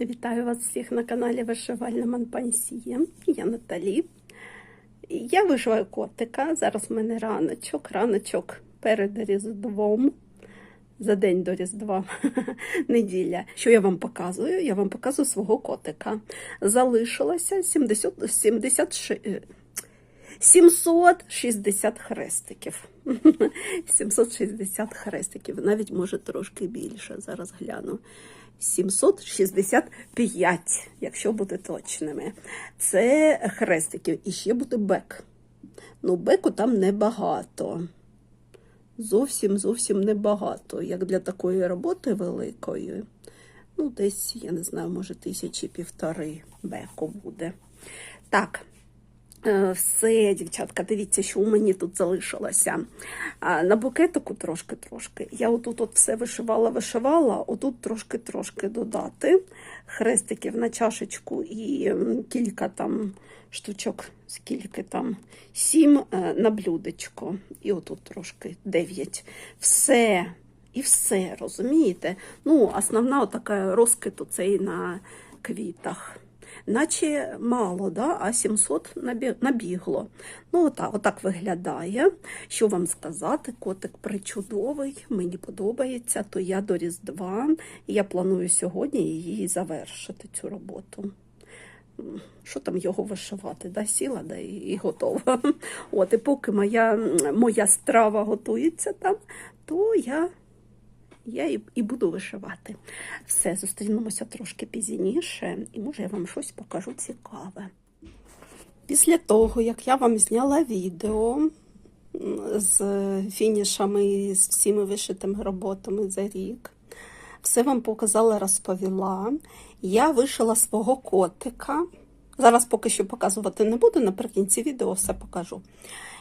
Вітаю вас всіх на каналі Вишивальна Манпансія. Я Наталі. Я вишиваю котика. Зараз в мене раночок, раночок перед Різдвом. За день до Різдва неділя. Що я вам показую? Я вам показую свого котика. Залишилося 70, 76, 760 хрестиків. 760 хрестиків, навіть може трошки більше. Зараз гляну. 765, якщо бути точними. Це хрестиків. І ще буде бек. Ну, беку там небагато. Зовсім зовсім небагато. Як для такої роботи великої. Ну, десь, я не знаю, може, тисячі півтори беку буде. Так. Е, Все, дівчатка, дивіться, що у мені тут залишилося. На букетику трошки-трошки. Я отут от все вишивала, вишивала, отут трошки-трошки додати хрестиків на чашечку і кілька там штучок, скільки там, сім е, на блюдечко. І отут трошки дев'ять. Все. І все, розумієте? Ну, основна така розкид оцей на квітах наче мало, да? а 700 набігло. Ну, отак, отак виглядає. Що вам сказати? Котик причудовий, мені подобається, то я до Різдва, я планую сьогодні її завершити, цю роботу. Що там його вишивати? Да, сіла, да, і готова. От, і поки моя, моя страва готується там, то я я і, і буду вишивати. Все, зустрінемося трошки пізніше, і може я вам щось покажу цікаве. Після того, як я вам зняла відео з фінішами і з всіми вишитими роботами за рік, все вам показала, розповіла. Я вишила свого котика. Зараз поки що показувати не буду, наприкінці відео все покажу.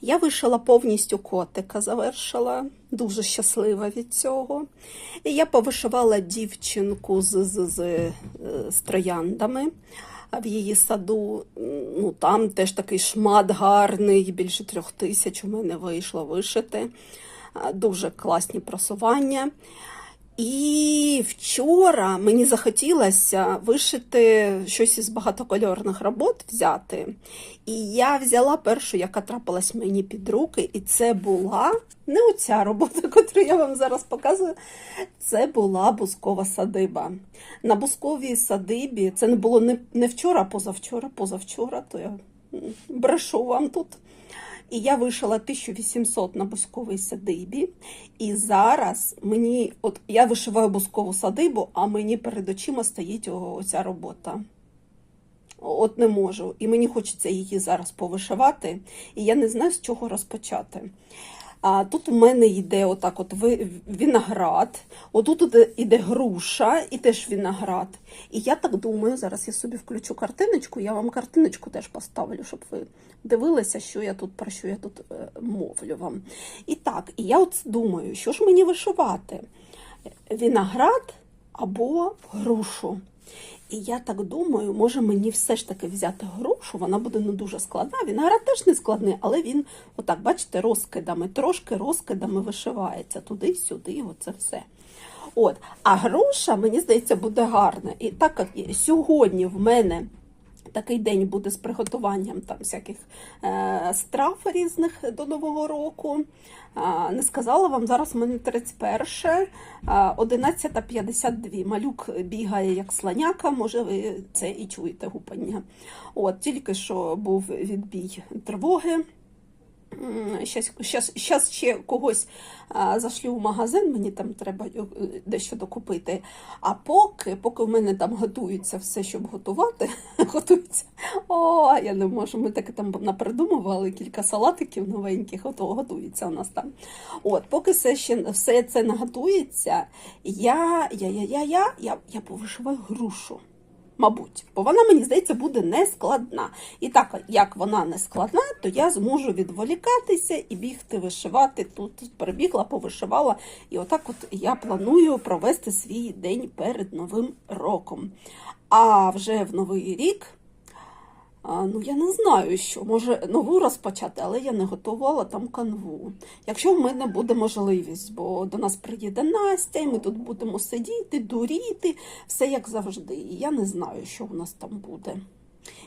Я вишила повністю котика, завершила, дуже щаслива від цього. І я повишивала дівчинку з, з, з, е, з трояндами. В її саду, ну там теж такий шмат гарний, більше трьох тисяч у мене вийшло вишити. Дуже класні просування. І вчора мені захотілося вишити щось із багатокольорних робот взяти. І я взяла першу, яка трапилась мені під руки, і це була не оця робота, яку я вам зараз показую. Це була бускова садиба. На бусковій садибі це не було не, не вчора, а позавчора, позавчора, то я брешу вам тут. І я вишила 1800 на бусковій садибі. І зараз мені, от я вишиваю бускову садибу, а мені перед очима стоїть оця робота. От не можу. І мені хочеться її зараз повишивати, і я не знаю, з чого розпочати. А тут у мене йде отак от ви- виноград, отут іде груша і теж виноград. І я так думаю, зараз я собі включу картиночку, я вам картиночку теж поставлю, щоб ви дивилися, що я тут, про що я тут е, мовлю вам. І так, і я от думаю, що ж мені вишивати? Виноград або грушу. І я так думаю, може мені все ж таки взяти грушу, вона буде не дуже складна. Виноград теж не складний, але він, отак, бачите, розкидами, трошки розкидами вишивається туди-сюди, оце все. От. А груша, мені здається, буде гарна. І так як сьогодні в мене такий день буде з приготуванням там всяких е, страв різних до Нового року. Не сказала вам, зараз у мене 31, 11.52. Малюк бігає як слоняка, може ви це і чуєте гупання. От, тільки що був відбій тривоги. Щас, щас, ще когось а, зашлю в магазин, мені там треба е, дещо докупити. А поки, поки в мене там готується все, щоб готувати, готується. О, я не можу. Ми таки там напридумували кілька салатиків новеньких, ото готується у нас там. От, поки все ще все це наготується, я, я, я, я, я, я, я повишиваю грушу. Мабуть, бо вона, мені здається, буде нескладна. І так, як вона не складна, то я зможу відволікатися і бігти вишивати. Тут перебігла, повишивала. І отак от я планую провести свій день перед Новим роком. А вже в Новий рік А, ну, я не знаю, що. Може, нову розпочати, але я не готувала там канву. Якщо в мене буде можливість, бо до нас приїде Настя, і ми тут будемо сидіти, дуріти, все як завжди. І я не знаю, що у нас там буде.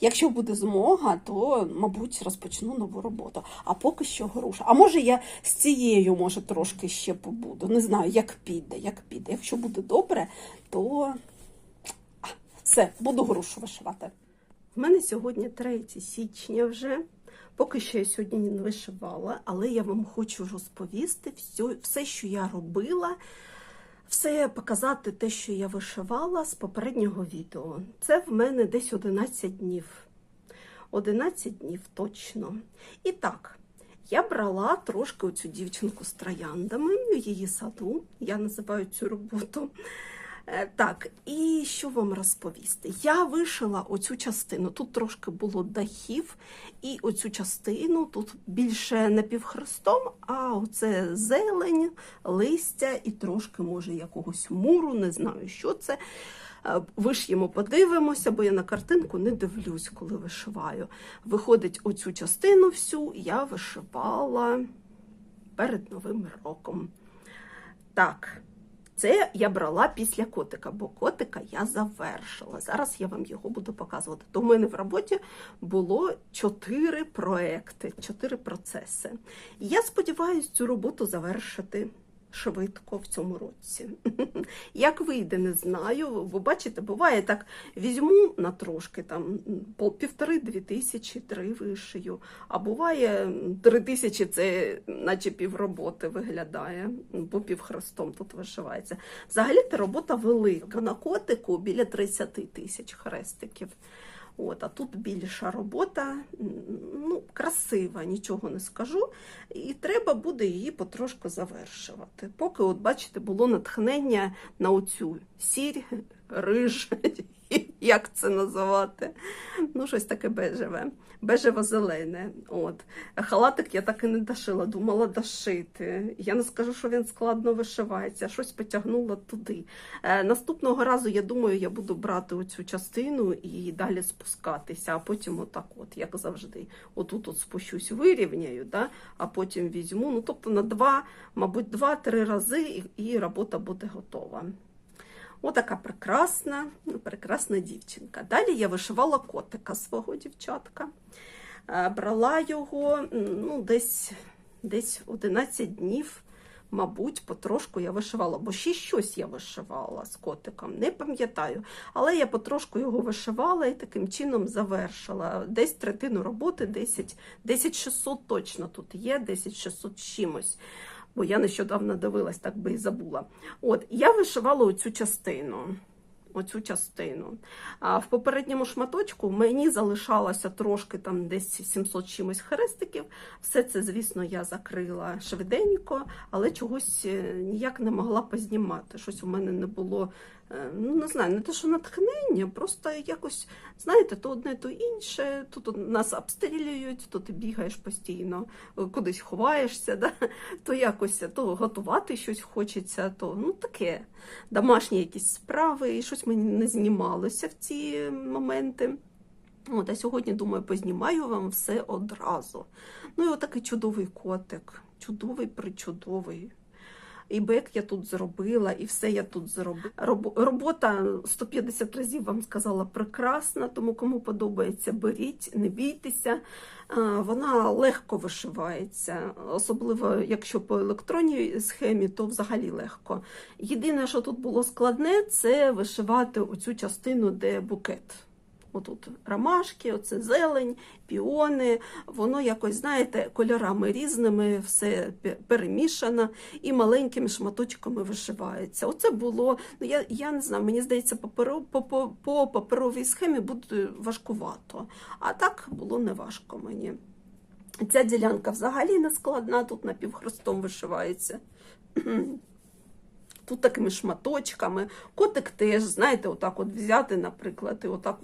Якщо буде змога, то, мабуть, розпочну нову роботу. А поки що груша. А може я з цією, може, трошки ще побуду. Не знаю, як піде, як піде. Якщо буде добре, то все, буду грушу вишивати. В мене сьогодні 3 січня вже. Поки що я сьогодні не вишивала, але я вам хочу розповісти все, все, що я робила, все показати те, що я вишивала з попереднього відео. Це в мене десь 11 днів. 11 днів точно. І так, я брала трошки оцю дівчинку з трояндами в її саду. Я називаю цю роботу. Е, Так, і що вам розповісти? Я вишила оцю частину. Тут трошки було дахів, і оцю частину тут більше напівхрестом, а оце зелень, листя і трошки, може, якогось муру, не знаю, що це. Е, Виш'ємо, подивимося, бо я на картинку не дивлюсь, коли вишиваю. Виходить, оцю частину всю я вишивала перед Новим роком. Так, це я брала після котика, бо котика я завершила. Зараз я вам його буду показувати. То в мене в роботі було чотири проекти, чотири процеси. Я сподіваюся цю роботу завершити швидко в цьому році. Як вийде, не знаю. Ви бачите, буває так, візьму на трошки там півтори-дві тисячі, три вишию. А буває три тисячі це наче півроботи виглядає, бо півхрестом тут вишивається. Взагалі та робота велика. На котику біля 30 тисяч хрестиків. От, а тут більша робота, ну, красива, нічого не скажу. І треба буде її потрошку завершувати. Поки, от бачите, було натхнення на оцю сірь, риж, як це називати. Ну, щось таке бежеве, бежево-зелене. От. Халатик я так і не дошила, думала дошити. Я не скажу, що він складно вишивається, щось потягнула туди. Е, наступного разу, я думаю, я буду брати оцю частину і далі спускатися, а потім отак, от, як завжди. Отут от спущусь, вирівняю, да? а потім візьму. Ну, тобто на два, мабуть, два-три рази і, і робота буде готова. Отака прекрасна, прекрасна дівчинка. Далі я вишивала котика свого дівчатка. Е, Брала його ну, десь, десь 11 днів, мабуть, потрошку я вишивала, бо ще щось я вишивала з котиком, не пам'ятаю. Але я потрошку його вишивала і таким чином завершила. Десь третину роботи, 10, 10600 точно тут є, 10600 з чимось бо я нещодавно дивилась, так би і забула. От, я вишивала оцю частину. Оцю частину. А в попередньому шматочку мені залишалося трошки там десь 700 чимось хрестиків. Все це, звісно, я закрила швиденько, але чогось е, ніяк не могла познімати. Щось у мене не було, ну не знаю, не те, що натхнення, просто якось, знаєте, то одне, то інше. Тут нас обстрілюють, то ти бігаєш постійно, е, кудись ховаєшся, да? то якось то готувати щось хочеться, то ну таке домашні якісь справи, і щось мені не знімалося в ці моменти. От, а сьогодні, думаю, познімаю вам все одразу. Ну і отакий чудовий котик, чудовий причудовий. І бек я тут зробила, і все я тут зробила. Роб- Робота 150 разів вам сказала прекрасна, тому кому подобається, беріть, не бійтеся. Вона легко вишивається, особливо якщо по електронній схемі, то взагалі легко. Єдине, що тут було складне, це вишивати оцю частину, де букет. Отут ромашки, оце зелень, піони, воно якось, знаєте, кольорами різними, все пе- перемішано і маленькими шматочками вишивається. Оце було, ну я, я не знаю, мені здається, паперо, по, по, по паперовій схемі буде важкувато. А так було не важко мені. Ця ділянка взагалі не складна, тут напівхрестом вишивається. Тут такими шматочками. Котик теж, знаєте, отак от взяти, наприклад, і отак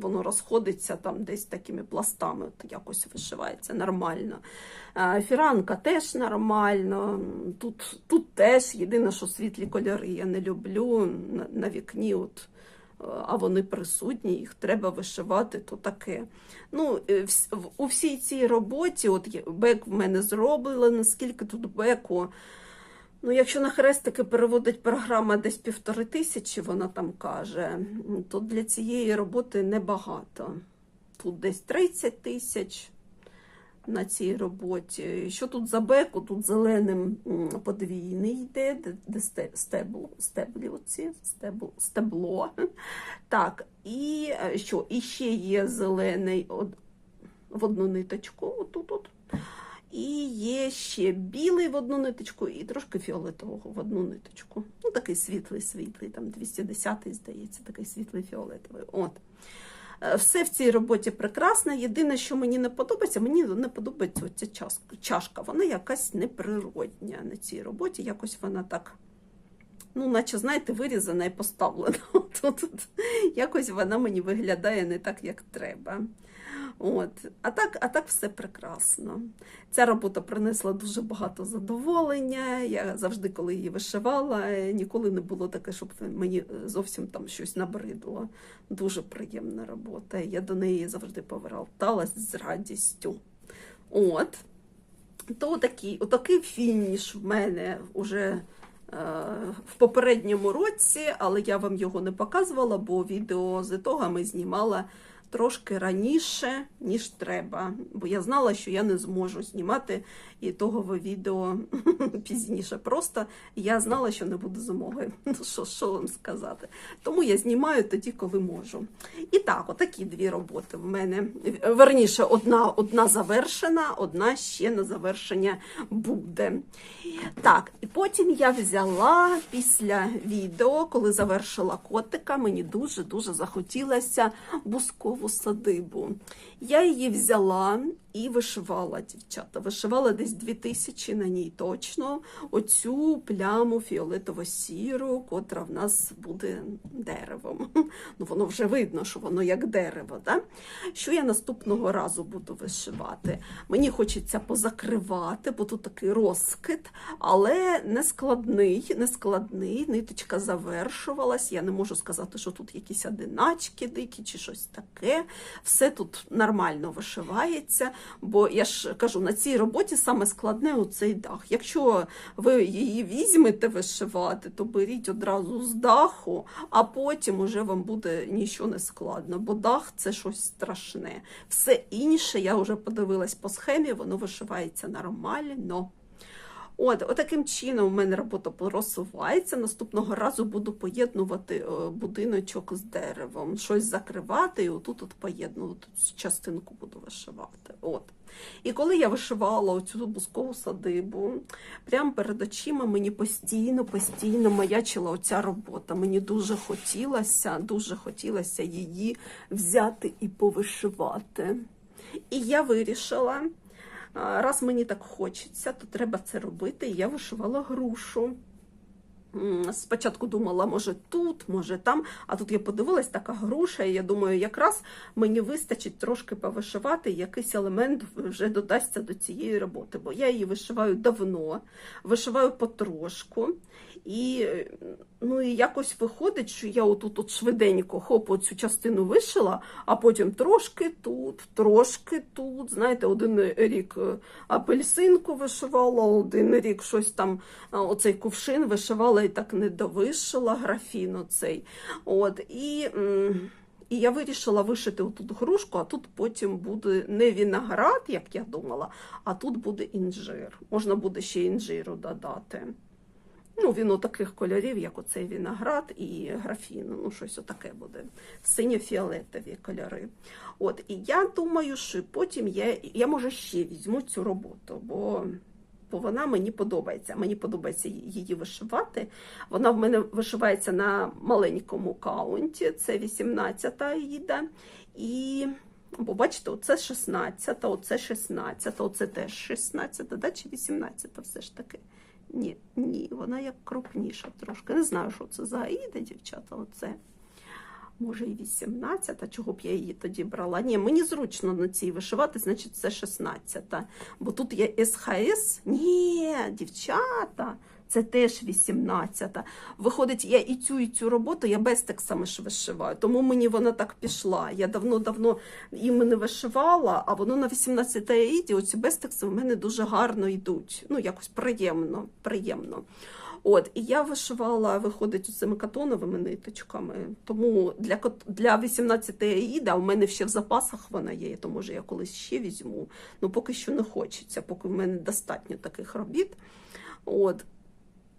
воно розходиться там десь такими пластами, от якось вишивається нормально. Е, Фіранка теж нормально. Тут, тут теж єдине, що світлі кольори я не люблю. На, на вікні от а вони присутні, їх треба вишивати, то таке. Ну, е, у всій цій роботі, от бек в мене зробили, наскільки тут беку. Ну, якщо на хрестики переводить програма десь півтори тисячі, вона там каже, то для цієї роботи небагато. Тут десь 30 тисяч на цій роботі. Що тут за беку? Тут зеленим подвійний йде, де, стебло, стеблі оці, стебло, стебло. Так, і е, що? І ще є зелений в одну ниточку, отут от. І є ще білий в одну ниточку і трошки фіолетового в одну ниточку. Ну, такий світлий, світлий, там 210-й, здається, такий світлий фіолетовий. От. Е, Все в цій роботі прекрасно. Єдине, що мені не подобається, мені не подобається чашка. чашка. Вона якась неприродня на цій роботі. Якось вона так, ну, наче, знаєте, вирізана і поставлена. От. Якось вона мені виглядає не так, як треба. От. А, так, а так все прекрасно. Ця робота принесла дуже багато задоволення. Я завжди, коли її вишивала, ніколи не було таке, щоб мені зовсім там щось набридло. Дуже приємна робота. Я до неї завжди поверталась з радістю. От. То отакий, отакий фініш в мене вже в попередньому році, але я вам його не показувала, бо відео з ітогами знімала трошки раніше, ніж треба. Бо я знала, що я не зможу знімати ітогове відео пізніше. Просто я знала, що не буде змоги. Ну, що, що вам сказати? Тому я знімаю тоді, коли можу. І так, отакі дві роботи в мене. Верніше, одна, одна завершена, одна ще на завершення буде. Так, і потім я взяла після відео, коли завершила котика, мені дуже-дуже захотілося бускову садибу. Я її взяла і вишивала, дівчата. Вишивала десь 2000 на ній точно. Оцю пляму фіолетово-сіру, котра в нас буде деревом. Ну, воно вже видно, що воно як дерево. Да? Що я наступного разу буду вишивати? Мені хочеться позакривати, бо тут такий розкид, але не складний, не складний. Ниточка завершувалась. Я не можу сказати, що тут якісь одиначки дикі чи щось таке. Все тут нормально вишивається, бо я ж кажу, на цій роботі саме складне оцей дах. Якщо ви її візьмете вишивати, то беріть одразу з даху, а потім уже вам буде нічого не складно, бо дах це щось страшне. Все інше, я вже подивилась по схемі, воно вишивається нормально. От, отаким чином у мене робота просувається. Наступного разу буду поєднувати е, будиночок з деревом, щось закривати, і отут от поєднувати цю частинку буду вишивати. От. І коли я вишивала оцю бускову садибу, прямо перед очима мені постійно, постійно маячила оця робота. Мені дуже хотілося, дуже хотілося її взяти і повишивати. І я вирішила. Раз мені так хочеться, то треба це робити. Я вишивала грушу. Спочатку думала, може тут, може там, а тут я подивилась, така груша, і я думаю, якраз мені вистачить трошки повишивати, якийсь елемент вже додасться до цієї роботи, бо я її вишиваю давно, вишиваю потрошку. І, ну, і якось виходить, що я отут от швиденько хоп, цю частину вишила, а потім трошки тут, трошки тут. Знаєте, один рік е, апельсинку вишивала, один рік щось там, оцей кувшин вишивала і так не довишила графін оцей. От, і... і я вирішила вишити отут грушку, а тут потім буде не виноград, як я думала, а тут буде інжир. Можна буде ще інжиру додати. Ну, він таких кольорів, як оцей виноград і графін. Ну, щось отаке буде. Синьо-фіолетові кольори. От, і я думаю, що потім я, я може ще візьму цю роботу, бо, бо вона мені подобається. Мені подобається її вишивати. Вона в мене вишивається на маленькому каунті, це 18-та їде. І Бо бачите, оце 16, оце 16, оце теж 16, да, чи 18-та все ж таки. Ні, ні, вона як крупніша трошки. Не знаю, що це за аїда, дівчата, оце. Може, і 18, а чого б я її тоді брала? Ні, мені зручно на цій вишивати, значить це 16. Бо тут є СХС. Ні, дівчата, це теж 18. Виходить, я і цю, і цю роботу я безтексами ж вишиваю, тому мені вона так пішла. Я давно-давно їм не вишивала, а воно на 18 аїді, оці безтекси в мене дуже гарно йдуть. Ну, якось приємно, приємно. От, і я вишивала, виходить, цими катоновими ниточками. Тому для, для 18 аїда у мене ще в запасах вона є, то може я колись ще візьму. Ну, поки що не хочеться, поки в мене достатньо таких робіт. От.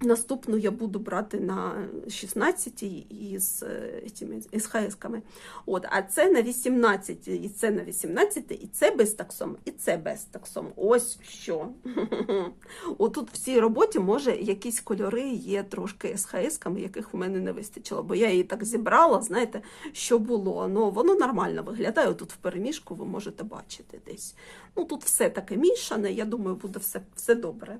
Наступну я буду брати на 16 із е, цими СХС-ками. От, а це на 18, і це на 18, і це без таксом, і це без таксом. Ось що. Отут в цій роботі, може, якісь кольори є трошки СХС-ками, яких в мене не вистачило, бо я її так зібрала, знаєте, що було. Ну, воно нормально виглядає. Тут в переміжку ви можете бачити десь. Ну, тут все таке мішане, я думаю, буде все, все добре.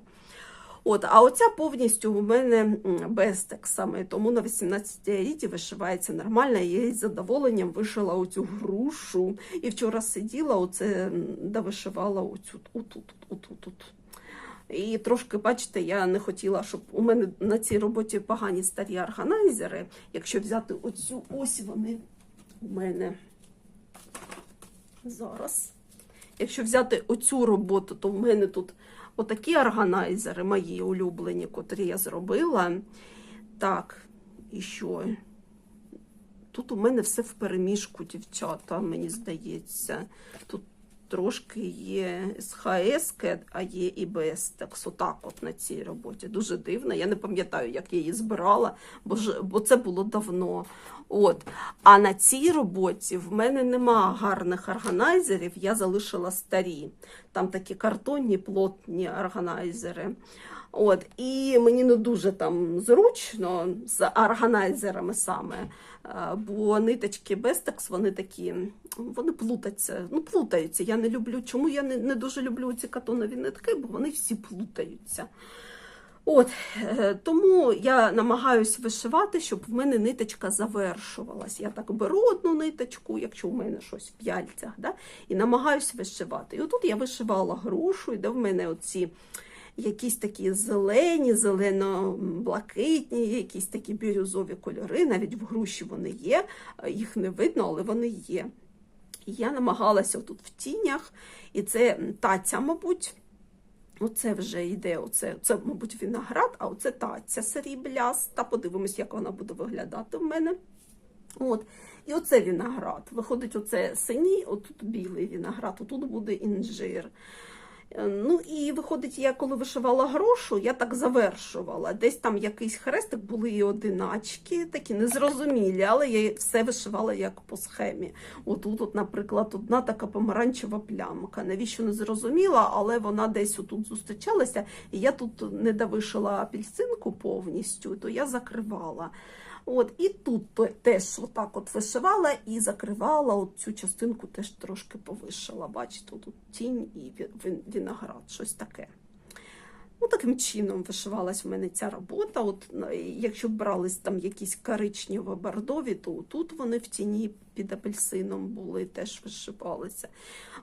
От, а оця повністю у мене без тексами, тому на 18 аїді вишивається нормально. Я із задоволенням вишила оцю грушу. І вчора сиділа, оце довишивала оцю, отут, отут, отут. І трошки, бачите, я не хотіла, щоб у мене на цій роботі погані старі органайзери. Якщо взяти оцю, ось вони у мене зараз. Якщо взяти оцю роботу, то в мене тут отакі органайзери мої улюблені, котрі я зробила. Так, і що? Тут у мене все в переміжку, дівчата, мені здається. Тут трошки є СХС, а є і БСТекс. Отак от на цій роботі. Дуже дивно. Я не пам'ятаю, як я її збирала, бо, ж, бо це було давно. От. А на цій роботі в мене нема гарних органайзерів, я залишила старі. Там такі картонні, плотні органайзери. От, і мені не дуже там зручно з органайзерами саме, е, бо ниточки Бестекс, вони такі, вони плутаються. Ну, плутаються. Я не люблю. Чому я не, не дуже люблю ці катонові нитки, бо вони всі плутаються. От, е, тому я намагаюся вишивати, щоб в мене ниточка завершувалась. Я так беру одну ниточку, якщо в мене щось в п'яльцях, да, і намагаюся вишивати. І отут я вишивала грушу, і де в мене оці якісь такі зелені, зелено-блакитні, якісь такі бірюзові кольори. Навіть в груші вони є, е, їх не видно, але вони є. І я намагалася тут в тінях, і це таця, мабуть. Оце вже йде, оце, це, мабуть, виноград, а оце таця срібляста. Подивимось, як вона буде виглядати в мене. От. І оце виноград. Виходить, оце синій, отут білий виноград, отут буде інжир. Е, Ну і виходить, я коли вишивала грошу, я так завершувала. Десь там якийсь хрестик, були і одиначки, такі незрозумілі, але я все вишивала як по схемі. Отут, от, наприклад, одна така помаранчева плямка. Навіщо не зрозуміла, але вона десь отут зустрічалася, і я тут не довишила апельсинку повністю, то я закривала. От, і тут теж отак от вишивала і закривала от цю частинку теж трошки повишила. Бачите, тут тінь і виноград, щось таке. Ну, таким чином вишивалась в мене ця робота. От, якщо б брались там якісь коричнево-бордові, то тут вони в тіні під апельсином були, теж вишивалися.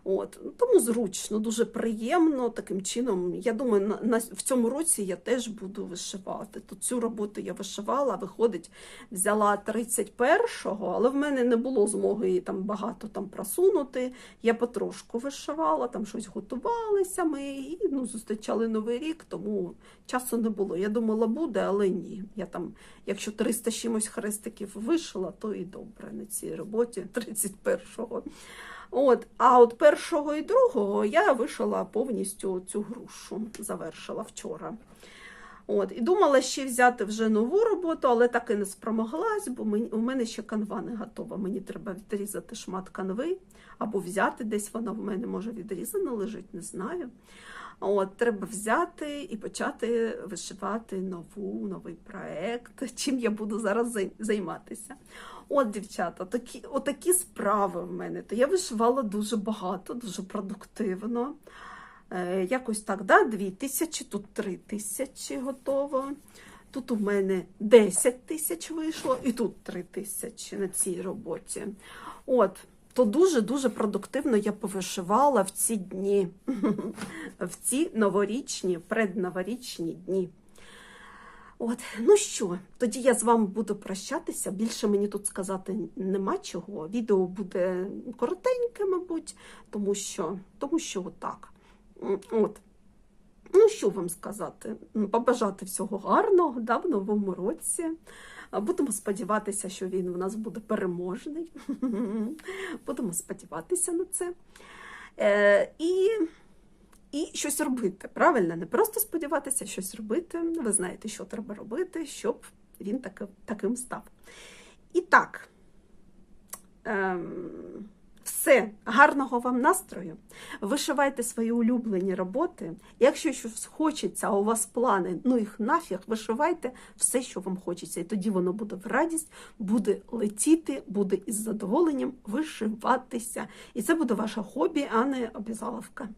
От. Тому зручно, дуже приємно. Таким чином, я думаю, на, на, в цьому році я теж буду вишивати. То цю роботу я вишивала, виходить, взяла 31-го, але в мене не було змоги її там багато там просунути. Я потрошку вишивала, там щось готувалися ми і ну, зустрічали Новий рік, тому часу не було. Я думала, буде, але ні. Я там, якщо 300 чимось хрестиків вишила, то і добре на цій роботі 31-го. От, а от першого і другого я вишила повністю цю грушу, завершила вчора. От, і думала ще взяти вже нову роботу, але так і не спромоглась, бо мені, у мене ще канва не готова. Мені треба відрізати шмат канви або взяти десь вона в мене може відрізана лежить, не знаю. От, треба взяти і почати вишивати нову, новий проект, чим я буду зараз займатися. От, дівчата, такі, отакі справи в мене. То я вишивала дуже багато, дуже продуктивно. Е, якось так, да, дві тисячі, тут три тисячі готово. Тут у мене 10 тисяч вийшло, і тут 3 тисячі на цій роботі. От, то дуже-дуже продуктивно я повишивала в ці дні, в ці новорічні, предноворічні дні. От, ну що, тоді я з вами буду прощатися. Більше мені тут сказати нема чого. Відео буде коротеньке, мабуть, тому що, тому що отак. От. Ну, що вам сказати? Побажати всього гарного да, в новому році. Будемо сподіватися, що він в нас буде переможний. Будемо сподіватися на це. Е, і, і щось робити. Правильно, не просто сподіватися, щось робити. Ви знаєте, що треба робити, щоб він таки, таким став. І так. Ем, все, гарного вам настрою. Вишивайте свої улюблені роботи. Якщо щось хочеться, а у вас плани, ну їх нафіг, вишивайте все, що вам хочеться. І тоді воно буде в радість, буде летіти, буде із задоволенням вишиватися. І це буде ваше хобі, а не обязаловка.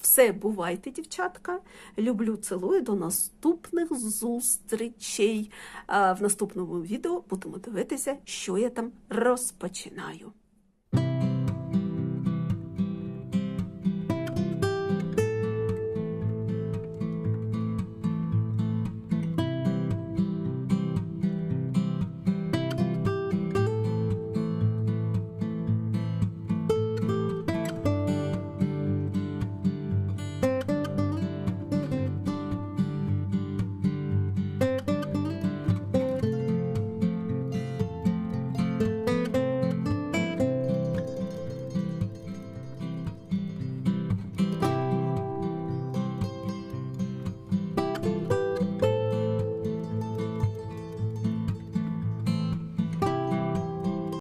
Все, бувайте, дівчатка. Люблю, цілую. До наступних зустрічей. В наступному відео будемо дивитися, що я там розпочинаю.